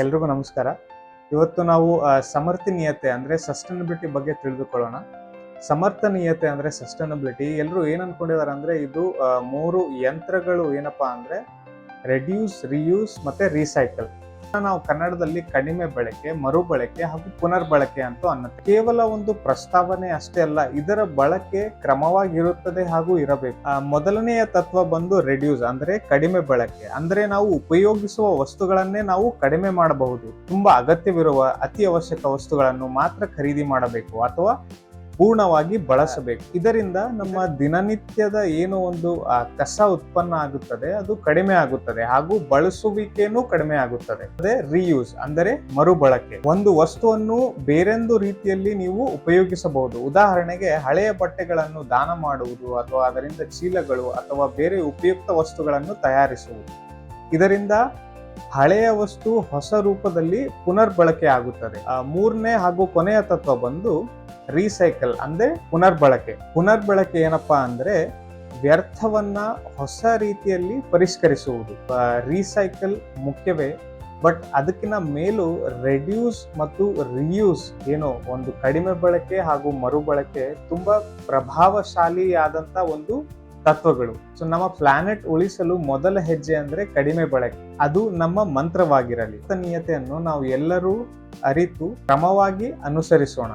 ಎಲ್ರಿಗೂ ನಮಸ್ಕಾರ. ಇವತ್ತು ನಾವು ಸಮರ್ಥನೀಯತೆ ಅಂದ್ರೆ ಸಸ್ಟೈನಬಿಲಿಟಿ ಬಗ್ಗೆ ತಿಳಿದುಕೊಳ್ಳೋಣ. ಸಮರ್ಥನೀಯತೆ ಅಂದ್ರೆ ಸಸ್ಟೈನಬಿಲಿಟಿ ಎಲ್ಲರೂ ಏನು ಅನ್ಕೊಂಡಿದಾರೆ ಅಂದ್ರೆ ಇದು ಮೂರು ಯಂತ್ರಗಳು ಏನಪ್ಪಾ ಅಂದ್ರೆ ರೆಡ್ಯೂಸ್ ರಿಯೂಸ್ ಮತ್ತೆ ರೀಸೈಕಲ್ ನಾವು ಕನ್ನಡದಲ್ಲಿ ಕಡಿಮೆ ಬಳಕೆ ಮರುಬಳಕೆ ಹಾಗೂ ಪುನರ್ಬಳಕೆ ಅಂತ ಅನ್ನುತ್ತೆ. ಕೇವಲ ಒಂದು ಪ್ರಸ್ತಾವನೆ ಅಷ್ಟೇ ಅಲ್ಲ, ಇದರ ಬಳಕೆ ಕ್ರಮವಾಗಿರುತ್ತದೆ ಹಾಗೂ ಇರಬೇಕು. ಮೊದಲನೆಯ ತತ್ವ ಬಂದು ರೆಡ್ಯೂಸ್ ಅಂದ್ರೆ ಕಡಿಮೆ ಬಳಕೆ. ಅಂದ್ರೆ ನಾವು ಉಪಯೋಗಿಸುವ ವಸ್ತುಗಳನ್ನೇ ನಾವು ಕಡಿಮೆ ಮಾಡಬಹುದು. ತುಂಬಾ ಅಗತ್ಯವಿರುವ, ಅತಿ ಅವಶ್ಯಕ ವಸ್ತುಗಳನ್ನು ಮಾತ್ರ ಖರೀದಿ ಮಾಡಬೇಕು, ಅಥವಾ ಪೂರ್ಣವಾಗಿ ಬಳಸಬೇಕು. ಇದರಿಂದ ನಮ್ಮ ದಿನನಿತ್ಯದ ಏನು ಒಂದು ಕಸ ಉತ್ಪನ್ನ ಆಗುತ್ತದೆ, ಅದು ಕಡಿಮೆ ಆಗುತ್ತದೆ ಹಾಗೂ ಬಳಸುವಿಕೆನೂ ಕಡಿಮೆ ಆಗುತ್ತದೆ. ಅದೇ ರೀಯೂಸ್ ಅಂದರೆ ಮರುಬಳಕೆ. ಒಂದು ವಸ್ತುವನ್ನು ಬೇರೊಂದು ರೀತಿಯಲ್ಲಿ ನೀವು ಉಪಯೋಗಿಸಬಹುದು. ಉದಾಹರಣೆಗೆ ಹಳೆಯ ಬಟ್ಟೆಗಳನ್ನು ದಾನ ಮಾಡುವುದು ಅಥವಾ ಅದರಿಂದ ಚೀಲಗಳು ಅಥವಾ ಬೇರೆ ಉಪಯುಕ್ತ ವಸ್ತುಗಳನ್ನು ತಯಾರಿಸುವುದು. ಇದರಿಂದ ಹಳೆಯ ವಸ್ತು ಹೊಸ ರೂಪದಲ್ಲಿ ಪುನರ್ಬಳಕೆ ಆಗುತ್ತದೆ. ಮೂರನೇ ಹಾಗೂ ಕೊನೆಯ ತತ್ವ ಬಂದು ರೀಸೈಕಲ್ ಅಂದ್ರೆ ಪುನರ್ಬಳಕೆ. ಪುನರ್ಬಳಕೆ ಏನಪ್ಪಾ ಅಂದ್ರೆ ವ್ಯರ್ಥವನ್ನ ಹೊಸ ರೀತಿಯಲ್ಲಿ ಪರಿಷ್ಕರಿಸುವುದು. ರೀಸೈಕಲ್ ಮುಖ್ಯವೇ, ಬಟ್ ಅದಕ್ಕಿಂತ ಮೇಲೂ ರೆಡ್ಯೂಸ್ ಮತ್ತು ರಿಯೂಸ್ ಏನು ಒಂದು ಕಡಿಮೆ ಬಳಕೆ ಹಾಗೂ ಮರುಬಳಕೆ ತುಂಬಾ ಪ್ರಭಾವಶಾಲಿಯಾದಂಥ ಒಂದು ತತ್ವಗಳು. ಸೊ ನಮ್ಮ ಪ್ಲಾನೆಟ್ ಉಳಿಸಲು ಮೊದಲ ಹೆಜ್ಜೆ ಅಂದ್ರೆ ಕಡಿಮೆ ಬಳಕೆ. ಅದು ನಮ್ಮ ಮಂತ್ರವಾಗಿರಲಿ. ನಿಯತೆಯನ್ನು ನಾವು ಎಲ್ಲರೂ ಅರಿತು ಕ್ರಮವಾಗಿ ಅನುಸರಿಸೋಣ.